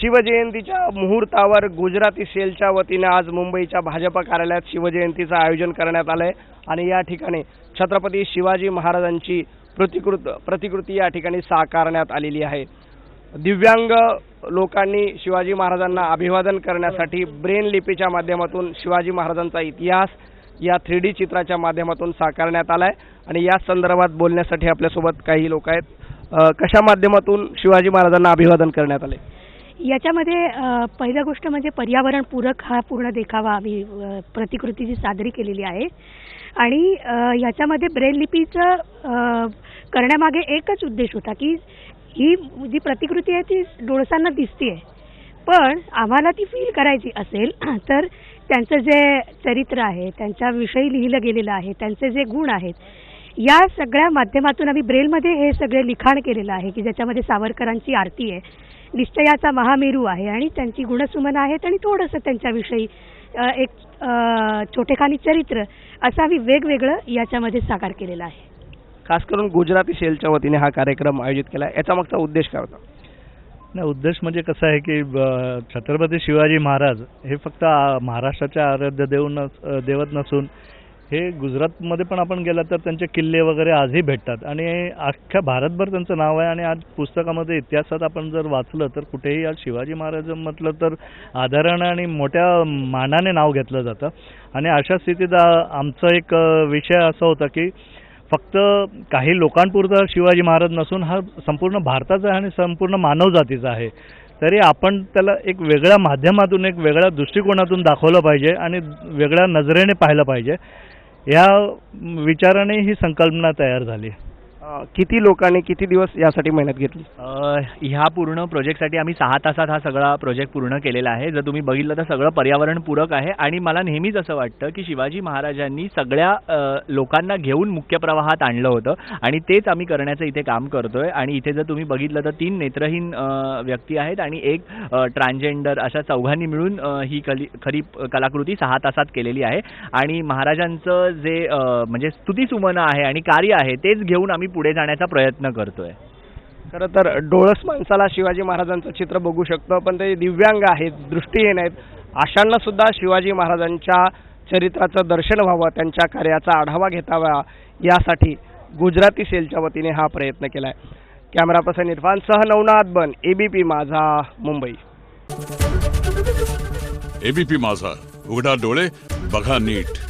शिवजयंतीच्या मुहूर्तावर गुजराती सेलच्या वतीने आज मुंबईच्या भाजपा कार्यालयात शिवजयंतीचं आयोजन करण्यात आलं आहे आणि या ठिकाणी छत्रपती शिवाजी महाराजांची प्रतिकृत प्रतिकृती या ठिकाणी साकारण्यात आलेली आहे. दिव्यांग लोकांनी शिवाजी महाराजांना अभिवादन करण्यासाठी ब्रेन लिपीच्या माध्यमातून शिवाजी महाराजांचा इतिहास या थ्री डी चित्राच्या माध्यमातून साकारण्यात आला आहे आणि या संदर्भात बोलण्यासाठी आपल्यासोबत काही लोक आहेत. कशा माध्यमातून शिवाजी महाराजांना अभिवादन करण्यात आले याच्यामध्ये अ, पहिलं गोष्ट म्हणजे पर्यावरणपूरक हा पूर्ण देखावा आम्ही प्रतिकृती प्रतिकृतीची सादरी केलेली आहे. आणि याच्यामध्ये ब्रेल लिपीचं करण्यामागे एकच उद्देश होता की ही जी प्रतिकृती आहे ती डोळसांना दिसते पण आम्हाला ती फील करायची असेल तर त्यांचं जे चरित्र आहे त्यांच्याविषयी लिहिलं गेलेलं आहे त्यांचे जे गुण आहेत या सगळ्या माध्यमातून आम्ही ब्रेलमध्ये हे सगळे लिखाण केलेलं आहे की ज्याच्यामध्ये सावरकरांची आरती आहे. निश्चयाचा महामेरू आहे आणि त्यांची गुणसुमन आहेत आणि थोडंसं त्यांच्याविषयी एक छोटेखानी चरित्र असं आम्ही वेगवेगळं याच्यामध्ये साकार केलेलं आहे. खास करून गुजराती सेलच्या वतीने हा कार्यक्रम आयोजित केला याचा मागचा उद्देश काय होता? नाही उद्देश म्हणजे कसं आहे की छत्रपती शिवाजी महाराज हे फक्त आ- महाराष्ट्राचे आराध्य देव नस देवत नसून हे गुजरातमध्ये पण आपण गेला तर त्यांचे किल्ले वगैरे आजही भेटतात. आणि अख्ख्या भारतभर त्यांचं नाव आहे आणि आज पुस्तकामध्ये इतिहासात आपण जर वाचलं तर कुठेही आज शिवाजी महाराज म्हटलं तर आदरानं आणि मोठ्या मानाने नाव घेतलं जातं. आणि अशा स्थितीत आमचा एक विषय असा होता की फक्त काही लोकांपुरता शिवाजी महाराज नसून हा संपूर्ण भारताचा आहे आणि संपूर्ण मानवजातीचा आहे. तरी आपण त्याला एक वेगळ्या माध्यमातून एक वेगळ्या दृष्टिकोनातून दाखवलं पाहिजे आणि वेगळ्या नजरेने पाहिलं पाहिजे. या विचाराने ही संकल्पना तयार झाली. आहे किती लोकांनी किती दिवस यासाठी मेहनत घेतली? ह्या पूर्ण प्रोजेक्टसाठी आम्ही सहा तासात हा सगळा प्रोजेक्ट पूर्ण केलेला आहे. जर तुम्ही बघितलं तर सगळं पर्यावरणपूरक आहे आणि मला नेहमीच असं वाटतं की शिवाजी महाराजांनी सगळ्या लोकांना घेऊन मुख्य प्रवाहात आणलं होतं आणि तेच आम्ही करण्याचं इथे काम करतोय. आणि इथे जर तुम्ही बघितलं तर तीन नेत्रहीन व्यक्ती आहेत आणि एक ट्रान्सजेंडर अशा चौघांनी मिळून ही कली खरी कलाकृती सहा तासात केलेली आहे. आणि महाराजांचं जे म्हणजे स्तुतीसुमनं आहे आणि कार्य आहे तेच घेऊन आम्ही पुढे जाण्याचा प्रयत्न करतोय. खरं तर डोळस माणसाला शिवाजी महाराजांचं चित्र बघू शकतं पण ते दिव्यांग आहेत दृष्टीहीन आहेत. अशांना सुद्धा शिवाजी महाराजांच्या चरित्राचं दर्शन व्हावं त्यांच्या कार्याचा आढावा घेतावा यासाठी गुजराती सेलच्या वतीने हा प्रयत्न केला आहे कॅमेरा पर्सन इरफानसह नवनाथ बन एबीपी माझा मुंबई. एबीपी माझा उघडा डोळे बघा नीट.